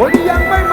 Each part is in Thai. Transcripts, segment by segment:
Bodi.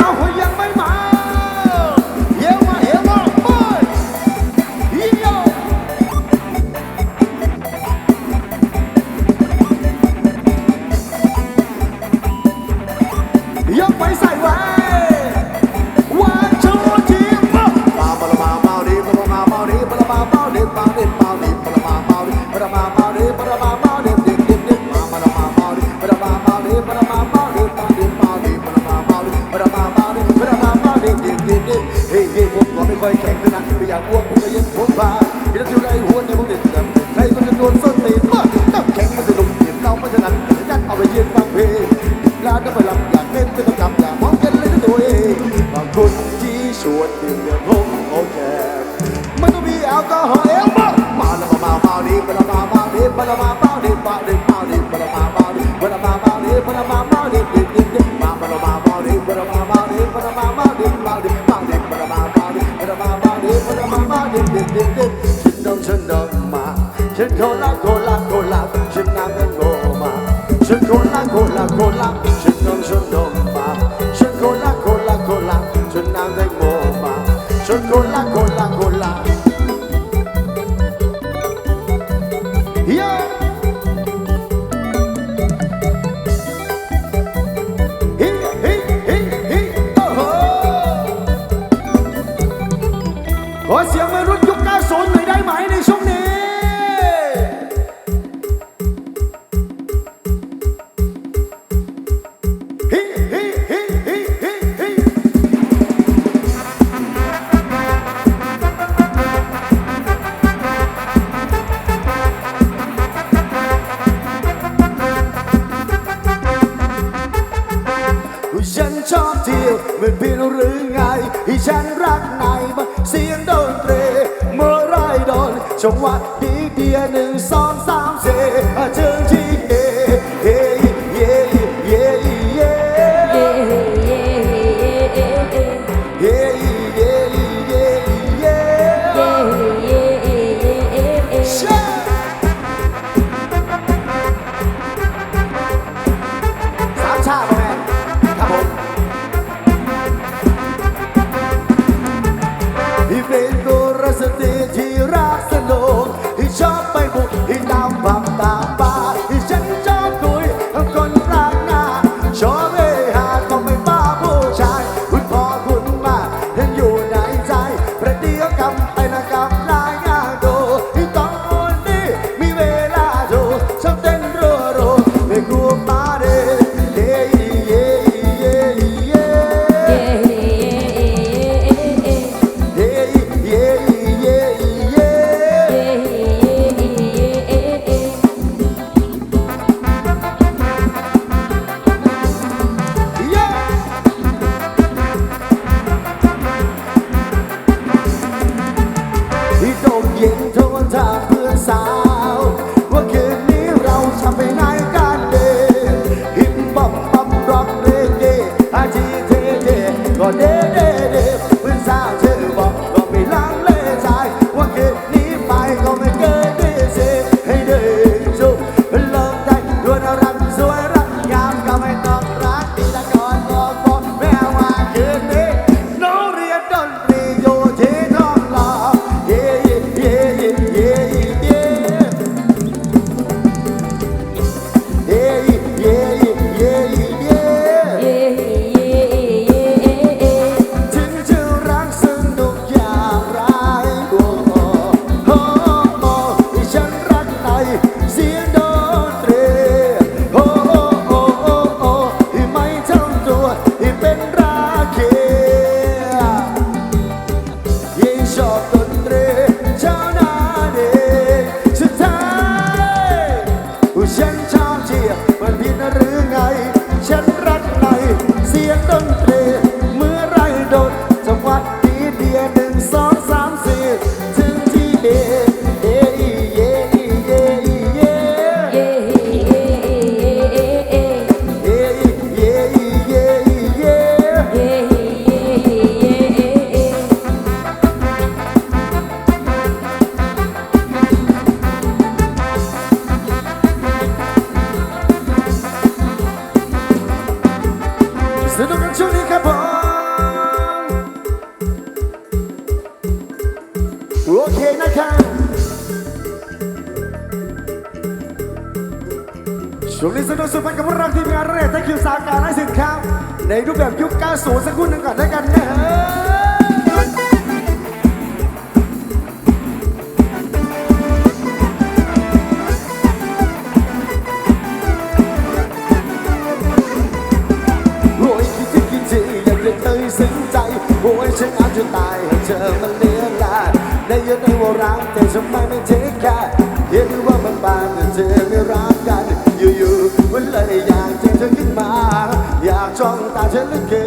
อยแข็งขนาดที่ไม่อยากอ้วนผงก็ยกหัวพาที่นั่นที่ไรหัวในจผมเด็ดดำใครก็จะโดนส้น Sen cola cola cola, sen nada goma. Sen cola cola cola, sen non so doma. Sen cola cola cola, sen nada goma. Sen cola cola cola. Yeah. Có xe mới rút chúng ta xuống người đây mãi đi xuống จังวัดีเดียหนึ่งสองสามสี่เชิงที่เย่เย่เย่เย่เย่เย่เย่เย่เย่เย่เย่เย่สามชาติแม่ครับผมเวนต์ตัวรัสติที่ เสีย ช่วงนี้สนุกสุดมันกับพวกเราทีมงานเรททั้งคิวสาวการแล่สินค้าในรูปแบบยุค 90สูสักคุณหนึ่งก่อนแล้วยกันนะฮะซึ้งใจโอ้ยฉันอาจจะตายให้เธอมาเลี้ยงลาได้ยินไอ้ว่รัแต่ทำไมไม่เทคแคร์เห็นว่ามันบางแต่เธอไม่รักกัน มันเลยอยากเจอเธอขึ้นมา อยากจ้องตาเธอเหลือเกิน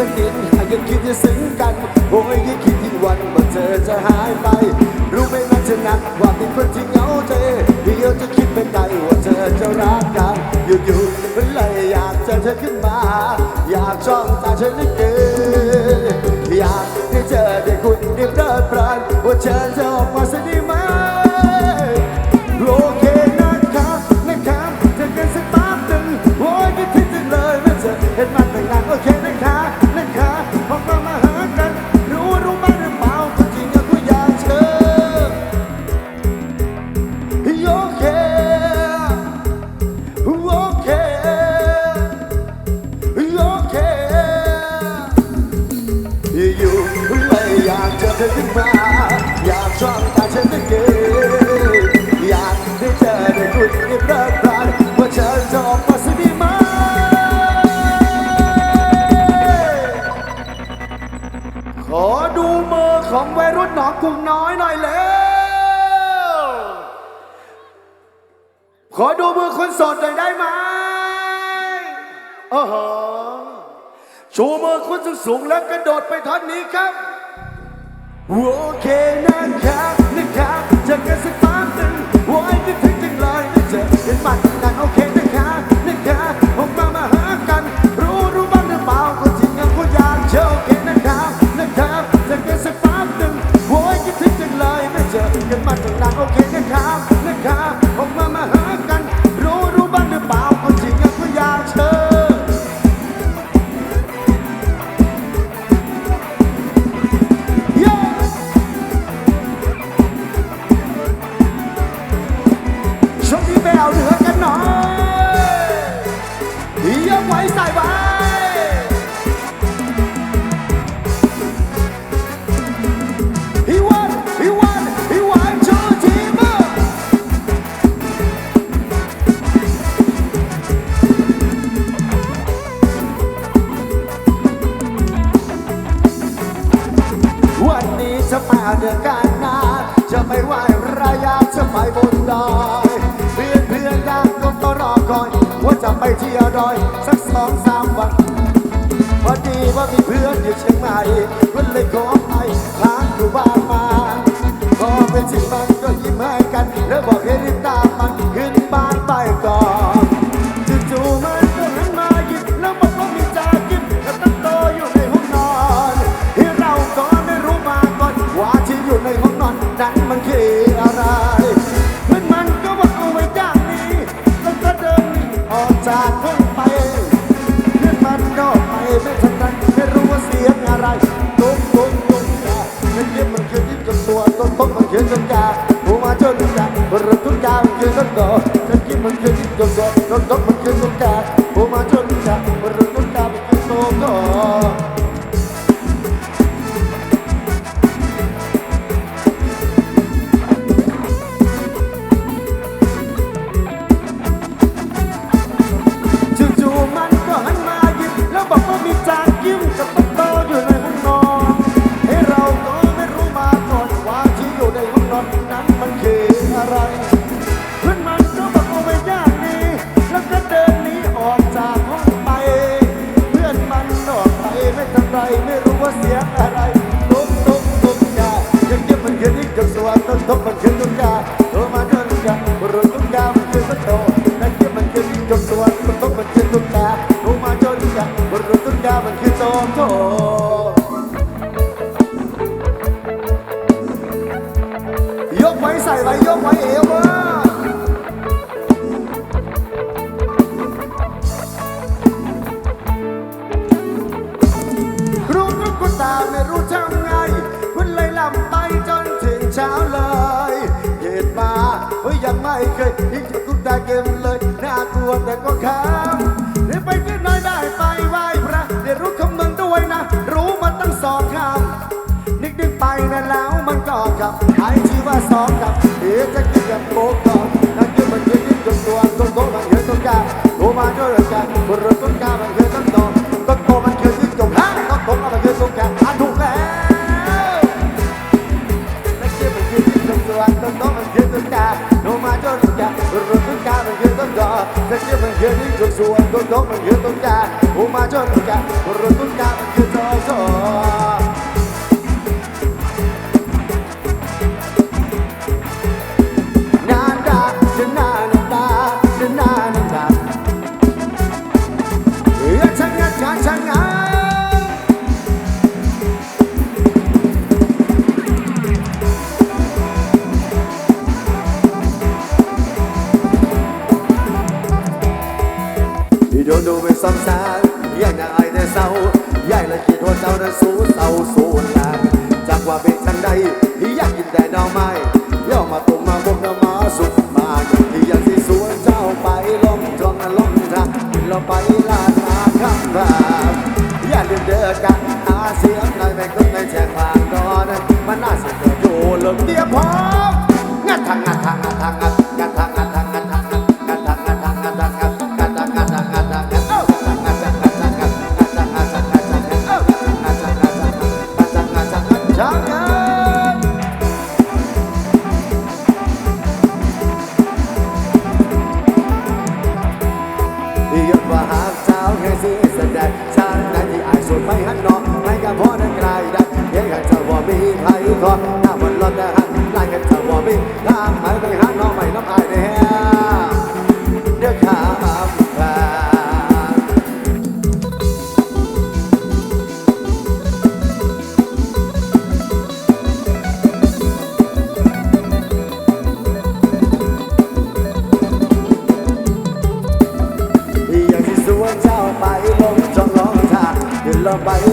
สักนิดอย่าคิดอย่างกัน โอ้ยยิ่งคิดยิ่งวันว่าเธอจะหายไป รู้ไหมมันจะหนักว่าเป็นคนที่เหงาเธอเดี๋ยวจะคิดไปไกลว่าเธอจะรักกันอยู่ๆมันเลยอยากเจอเธอขึ้นมา อยากจ้องตาเธอเหลือเกินอยากได้เจอได้คุณได้เพลิดเพลินว่าเธอจะออกมาสักนิดไหม กุ้งน้อยหน่อยแล้วขอดูมือคนโสดหน่อยได้ไหมอ้โหชูมือคนสูงสูงแล้วกระโดดไปท่อนนี้ครับ โอเคนะครับนะครับจะกันสัก ถึใหม่รุ่นเลยขอให้ทางอยู่บ้านมา ขอเปถึงบ้างืนสัญญาผู้มาจนสัญญาบรรทุกยาวยืนสัญญาฉันคิดมันคือจุดจบรอดนก ยกไว้ใส่ไว้ยกไว้ ไอ้ที่ว่าสองกับเดี๋ยวจะกินกับโบกก่อนนั่นคือมันยืนยืนจนตัวต้นโตมันเห็นต้นกาโตมาด้วยกันคนรถต้นกามันเคยต้นโตต้นโตมันเคยยืนจมฮะต้นโตมันเคยต้นกาอันถูกแล้วนั่นคือมันคือที่ตรงตัวต้นโตมันคือต้นกาโนมาจนต้นการุนต้นกามันคือต้นดอกนั่นคือมันคือที่ตรงส่วนต้นโตมันคือต้นกาโนมาจนต้นการุนต้นกามันคือต้นดอาง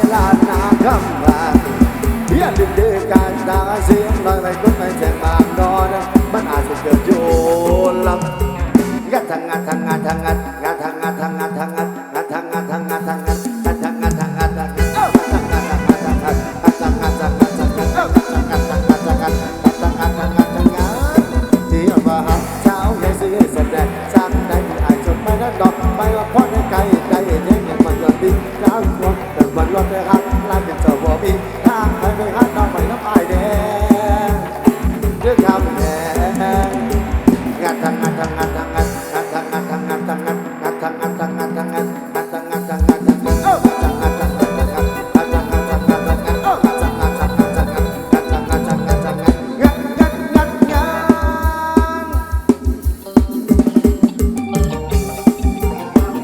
วันรถได้หักลายเป็นเจ้าบ่มีทางไปไปหาน้องไม่น้ำอายแดงเรื่องคำแดงงานทางงานทางงานทางงานงานทางงานทางงานทางงานงานทางงานทางงานทางงานงานทางงานทางงานทางงานงานทางงานทางงานทางงานงานทางงานทางงานทางงานเอ้างานทางงานทางงานทางงานงานทางงานทางงานทางงานงานงานงานงาน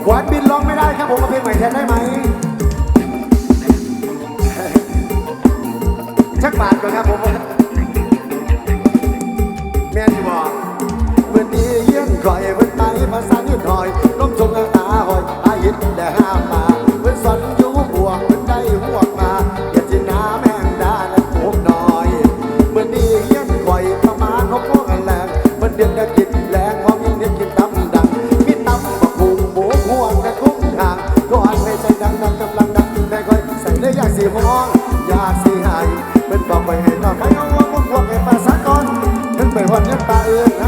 ขวานบินร้องไม่ได้ครับผมมาเพลงใหม่แทนได้ไหม ชักบาทก่อนครับผมแม่นอยู่บ่เมื่อนี้เยี่ยนคอยเมื่อไตภาษายืดหอยล้มชงอาตาหอยอายิดแต่ห้ามมาเมื่อสอนอยู่บวกเมื่อได้หัวกมาอย่าจินาแมงดาและโขกน้อยเมื่อนี้เยี่ยนคอยประมาณนกพวกแรงเมื่อเดือนได้กินแรงพอมีเงินกินตำดังมีตำบักหุงหมูห่วงและคุ้มทางก็อันให้ใจดังดังกำลังดังได้คอยใส่ได้อยากสีห้องอยากสีหาย บอกไปให้ต่อไปเอาว่าพวกพวกให้ภาษาก่อนถึงไปหอนเงินตาเอื้อน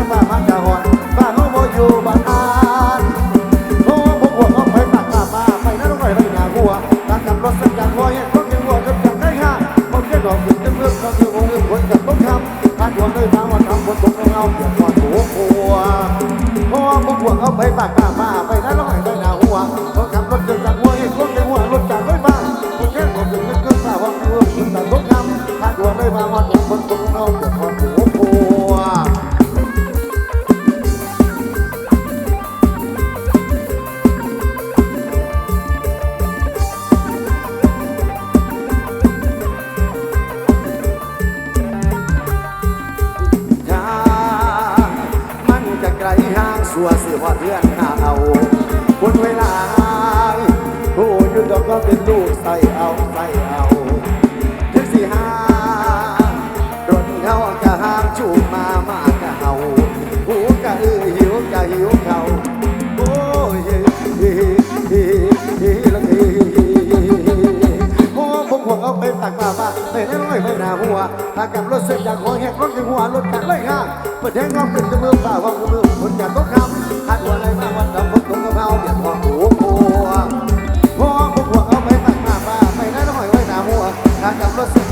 เอาใส่เอาถึงสี่ห้ารถเขากะหามชูมามากะเฮาหูกะอือหิวกะหิวเขาโอ้ยเฮ้เฮ้เฮ้เฮ้ละเฮ้โอ้ผมห่วงเอาไปตักมาบ้าไม่ได้น้อยไม่นาหัวถ้ากับรถเส้นอยากหัวแหกรถยังหัวรถกันเลยข้างเปิดแทงงอมเป็นจมือเปล่าว่ามือคนกันต้องคำหัดหัวอะไรมากวันดำ หัวถ้ากับรถสุ